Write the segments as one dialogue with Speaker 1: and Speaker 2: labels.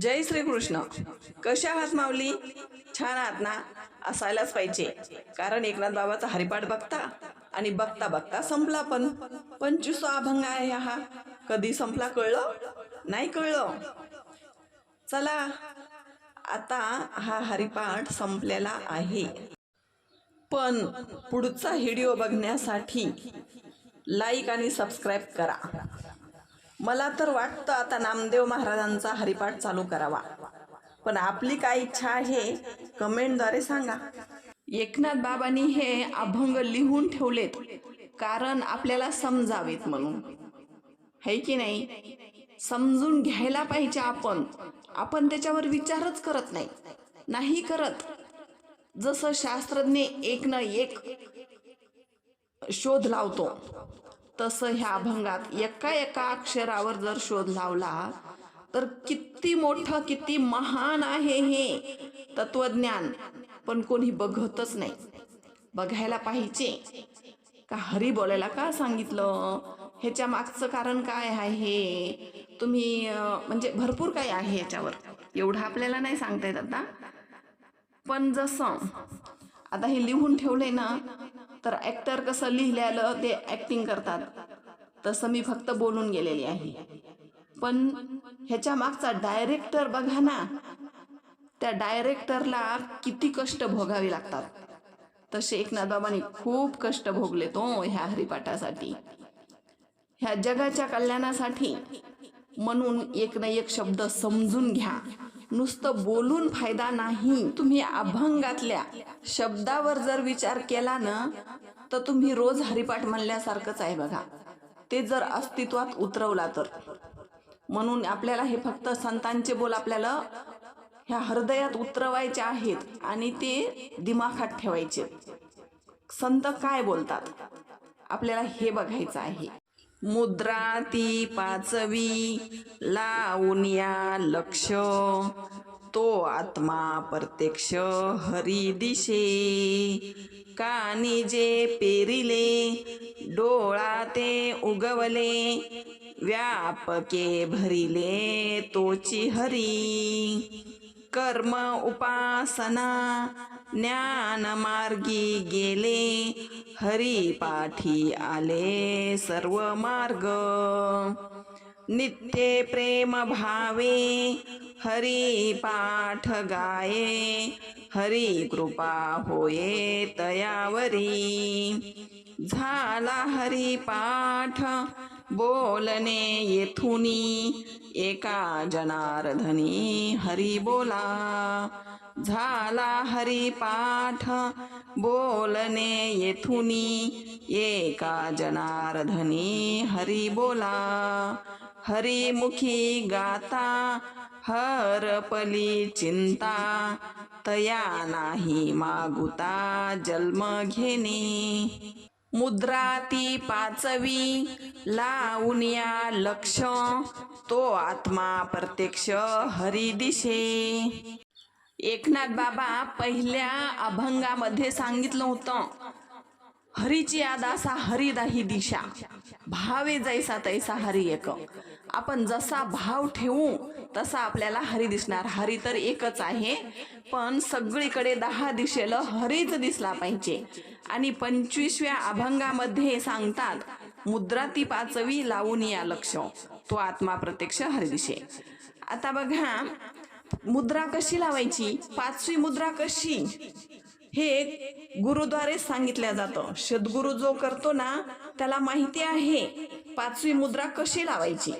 Speaker 1: जय श्रीकृष्ण. कशा आहात माऊली? छान आहात ना? असायलाच पाहिजे. कारण एकनाथ बाबाचा हरिपाठ बघता आणि बघता बघता संपला पण. पंचवीस अभंग आहे हा. कधी संपला कळलं? नाही कळलं. चला आता हा हरिपाठ संपलेला आहे. पण पुढचा व्हिडिओ बघण्यासाठी लाईक आणि सबस्क्राईब करा. मला तर वाटतं आता नामदेव महाराजांचा हरिपाठ चालू करावा. पण आपली काय इच्छा आहे कमेंटद्वारे सांगा. एकनाथ बाबांनी हे अभंग लिहून ठेवलेत कारण आपल्याला समजावेत म्हणून. है की नाही? समजून घ्यायला पाहिजे आपण. आपण त्याच्यावर विचारच करत नाही. नाही करत. जसं शास्त्रज्ञ एक ना एक शोध लावतो. तसं ह्या अभंगात एका एका अक्षरावर जर शोध लावला तर किती मोठं किती महान आहे हे तत्वज्ञान. पण कोणी बघतच नाही. बघायला पाहिजे. का हरी बोलायला का सांगितलं? ह्याच्या मागचं कारण काय आहे तुम्ही म्हणजे भरपूर काही आहे याच्यावर एवढं आपल्याला नाही सांगता येत आता. पण जसं आता हे लिहून ठेवले ना तर ऍक्टर कसं लिहिलेलं ते ऍक्टिंग करतात. तसं मी फक्त बोलून गेलेली आहे. पण ह्याच्या मागचा डायरेक्टर बघा ना त्या डायरेक्टरला किती कष्ट भोगावे लागतात. तसे एकनाथ बाबांनी खूप कष्ट भोगले तो ह्या हरिपाठासाठी. ह्या जगाच्या कल्याणासाठी म्हणून एक ना एक शब्द समजून घ्या. नुसतं बोलून फायदा नाही. तुम्ही अभंगातल्या शब्दावर जर विचार केला ना तर तुम्ही रोज हरिपाठ म्हणल्यासारखंच आहे बघा. ते जर अस्तित्वात उतरवला तर. म्हणून आपल्याला हे फक्त संतांचे बोल आपल्याला ह्या हृदयात उतरवायचे आहेत आणि ते दिमाखात ठेवायचे. संत काय बोलतात? आपल्याला हे बघायचं आहे. मुद्रा ती पाचवी लावून या लक्ष. तो आत्मा प्रत्यक्ष हरी दिशे. कानी जे पेरिले डोळा ते उगवले व्यापके भरिले तोची हरी. कर्म उपासना ज्ञान मार्गी गेले हरी पाठी आले सर्व मार्ग. नित्य प्रेम भावे हरी पाठ गाये हरी कृपा होये तयावरी झाला हरी पाठ बोलणे येथुनी. एका जनार्दनी हरी बोला. झाला हरी पाठ बोलणे येथुनी. एका जनार्दनी हरी बोला. हरिमुखी गाता हरपली चिंता तया नाही मागुता जन्म घेणे. मुद्रा ती पाचवी लावून या लक्ष तो आत्मा प्रत्यक्ष हरी दिशे. एकनाथ बाबा पहिल्या अभंगामध्ये सांगितलं होतं हरीची याद असा हरिदाही दिशा. भावे जैसा तैसा हरी एक. आपण जसा भाव ठेवू तसा आपल्याला हरी दिसणार. हरी तर एकच आहे पण सगळीकडे दहा दिशेला हरीच दिसला पाहिजे. आणि पंचवीसव्या अभंगामध्ये सांगतात मुद्रा ती पाचवी लावून या लक्ष. तो आत्मा प्रत्यक्ष हरिदिशे. आता बघा मुद्रा कशी लावायची? पाचवी मुद्रा कशी? हे गुरुद्वारे सांगितल्या जातं. सद्गुरु जो करतो ना त्याला माहिती आहे पाचवी मुद्रा कशी लावायची?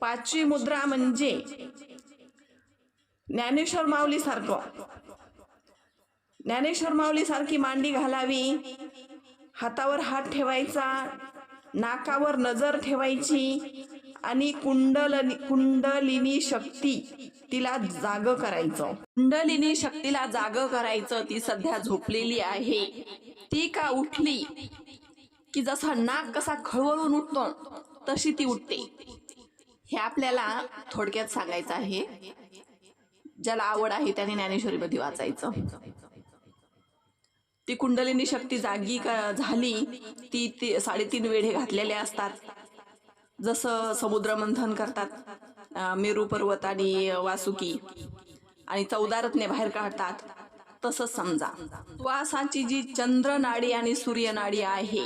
Speaker 1: पाचवी मुद्रा म्हणजे ज्ञानेश्वर माऊली सारखं. ज्ञानेश्वर माऊली सारखी मांडी घालावी हातावर हात ठेवायचा नाकावर नजर ठेवायची आणि कुंडल कुंडलिनी शक्ती तिला जाग करायचं. कुंडलिनी शक्तीला जाग करायचं ती सध्या झोपलेली आहे. ती का उठली? की जसा नाक कसा खळवळून उठतो तशी ती उठते. हे आपल्याला थोडक्यात सांगायचं आहे. ज्याला आवड आहे त्याने ज्ञानेश्वरीमध्ये वाचायचं. ती कुंडलिनी शक्ती जागी झाली ती ती साडेतीन वेढे घातलेले असतात. जसं समुद्र मंथन करतात. मेरू पर्वत आणि वासुकी आणि चौदा रत्ने बाहेर काढतात तसंच समजा. श्वासाची जी चंद्रनाडी आणि सूर्यनाडी आहे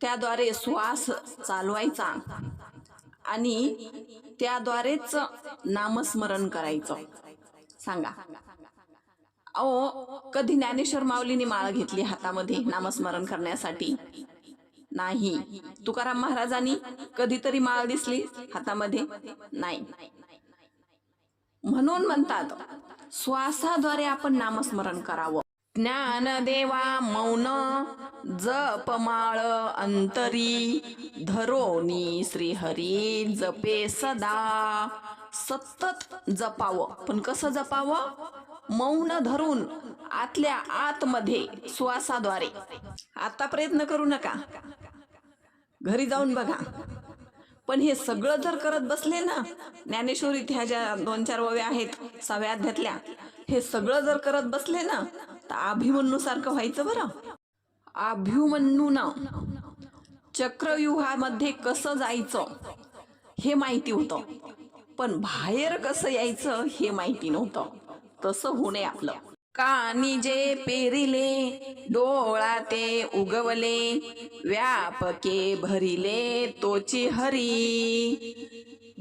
Speaker 1: त्याद्वारे श्वास चालवायचा आणि त्याद्वारेच नामस्मरण करायचं. सांगा. अहो कधी ज्ञानेश्वर माऊलीने माळ घेतली हातामध्ये नामस्मरण करण्यासाठी? नाही. तुकाराम महाराजांनी कधीतरी माळ दिसली हातामध्ये? नाही. म्हणून म्हणतात श्वासाद्वारे आपण नामस्मरण करावं. ज्ञानदेवा मौन जप माळ अंतरी धरोनी श्रीहरी जपे सदा. सतत जपावं. पण कसं जपावं? मौन धरून आतल्या आतमध्ये श्वासाद्वारे आता प्रयत्न करू नका. घरी जाऊन बघा. पण हे सगळं जर करत बसले ना ज्ञानेश्वरीत ह्या ज्या दोन चार वव्या आहेत सव्या अध्यातल्या हे सगळं जर करत बसले ना तर अभिमन्यू सारखं व्हायचं बरं. अभिमन्यूनं चक्रव्यूहामध्ये कसं जायचं हे माहिती होतं. पण बाहेर कसं यायचं हे माहिती नव्हतं. तसं होणे आपलं. कानी जे पेरिले डोळा ते उगवले व्यापके भरिले तोची हरी.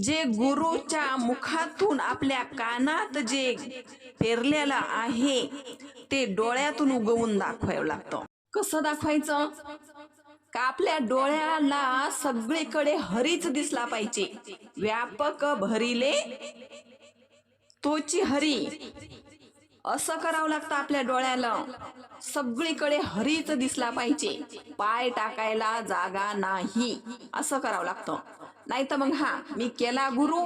Speaker 1: जे गुरुच्या मुखातून आपल्या कानात जे पेरलेलं आहे ते डोळ्यातून उगवून दाखवावं लागतं. कसं दाखवायचं? का आपल्या डोळ्याला सगळीकडे हरीच दिसला पाहिजे? व्यापक भरिले तोची हरी. असं करावं लागतं आपल्या डोळ्याला. सगळीकडे हरीच दिसला पाहिजे. पाय टाकायला जागा नाही. असं करावं लागतं. नाही तर मग हा मी केला गुरु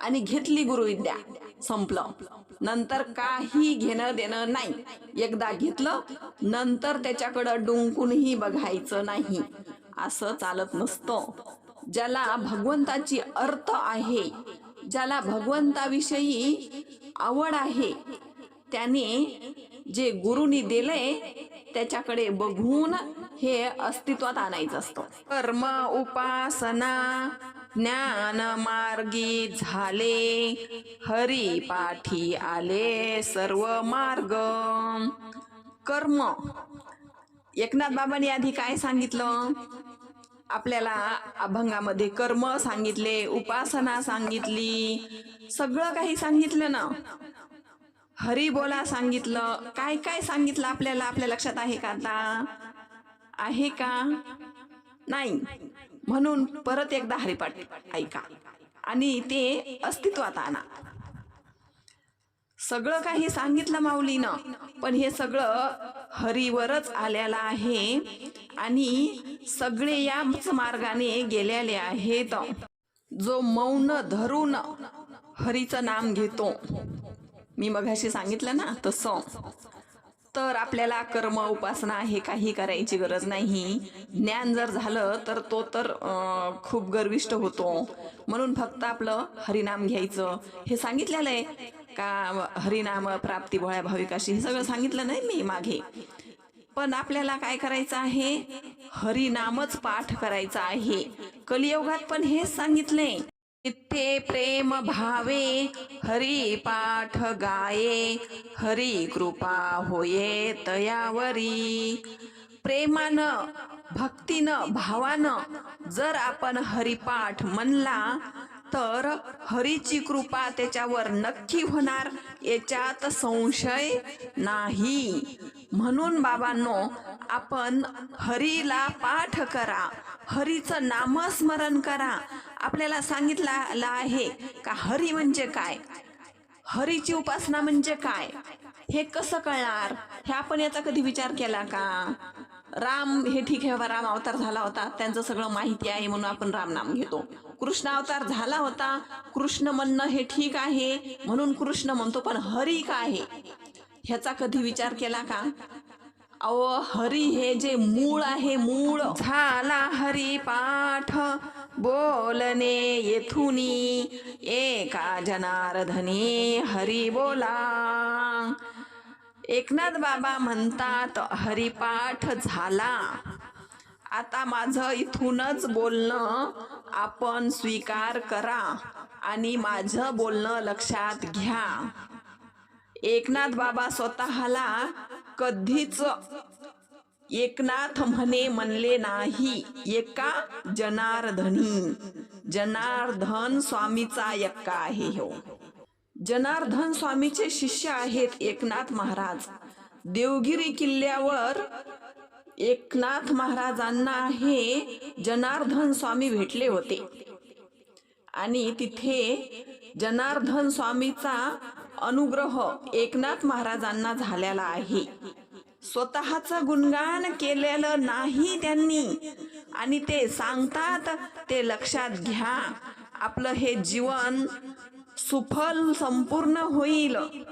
Speaker 1: आणि घेतली गुरुविद्या संपलं. नंतर काही घेणं देणं नाही. एकदा घेतलं नंतर त्याच्याकडं डुंकूनही बघायचं नाही. असं चालत नसतं. ज्याला भगवंताची अर्थ आहे ज्याला भगवंताविषयी आवड आहे त्याने जे गुरुनी दिलंय त्याच्याकडे बघून हे अस्तित्वात आणायचं असतं. कर्म उपासना ज्ञान मार्गी झाले. हरी पाठी आले सर्व मार्ग. कर्म. एकनाथ बाबांनी आधी काय सांगितलं? आपल्याला अभंगामध्ये कर्म सांगितले उपासना सांगितली सगळं काही सांगितलं ना? हरी बोला सांगितलं. काय काय सांगितलं आपल्याला? आपल्या लक्षात आहे का आता? आहे का? नाही. म्हणून परत एकदा हरिपाठ ऐका. आणि ते अस्तित्वात आणा. सगळं काही सांगितलं माऊलीनं पण हे सगळं हरीवरच आलेलं आहे आणि सगळे याच मार्गाने गेलेले आहेत. जो मौन धरून हरीचं नाम घेतो. मी मघाशी सांगितलं ना तसं. तर आपल्याला कर्म उपासना हे काही करायची गरज नाही. ज्ञान जर झालं तर तो तर खूप गर्विष्ट होतो. म्हणून फक्त आपलं हरिनाम घ्यायचं. हे सांगितलेलं आहे. का हरिनाम प्राप्ती भोळ्या भाविकाशी हे सगळं सांगितलं नाही मी मागे. पण आपल्याला काय करायचं आहे? हरिनामच पाठ करायचा आहे. कलियुगात पण हेच सांगितले इथे प्रेम भावे हरी पाठ गाये हरी कृपा होये तयावरी. प्रेमानं भक्तीनं भावानं जर आपण हरिपाठ म्हणला तर हरीची कृपा त्याच्यावर नक्की होणार याच्यात संशय नाही. म्हणून बाबांनो आपण हरीला पाठ करा हरीचं नामस्मरण करा आपल्याला सांगितलं आहे का हरी म्हणजे काय? हरीची उपासना म्हणजे काय? हे कसं कळणार? हे आपण याचा कधी विचार केला का? राम हे ठीक आहे बाबा राम अवतार झाला होता. त्यांचं सगळं माहिती आहे म्हणून आपण राम नाम घेतो. कृष्ण अवतार झाला होता. कृष्ण म्हणणं हे ठीक आहे म्हणून कृष्ण म्हणतो पण हरी काय? आहे ह्याचा कधी विचार केला का? अहो हरी हे जे मूळ आहे मूळ. झाला हरी पाठ. बोलणे येथुनी एका जनार्दनी हरी बोला. एकनाथ बाबा म्हणतात हरिपाठ झाला. आता माझं इथूनच बोलणं आपण स्वीकार करा आणि माझं बोलणं लक्षात घ्या. एकनाथ बाबा स्वतःला कधीच एकनाथ म्हणे म्हणले नाही. एका जनार्दनी जनार्दन स्वामीचा एक्का आहे हो जनार्दन स्वामीचे शिष्य आहेत एकनाथ महाराज. देवगिरी किल्ल्यावर एकनाथ महाराजांना हे जनार्दन स्वामी भेटले होते. आणि तिथे जनार्दन स्वामीचा अनुग्रह एकनाथ महाराजांना झालेला आहे. स्वतःचं गुणगान केलेलं नाही त्यांनी. आणि ते सांगतात ते लक्षात घ्या आपलं हे जीवन सुफल संपूर्ण होईल.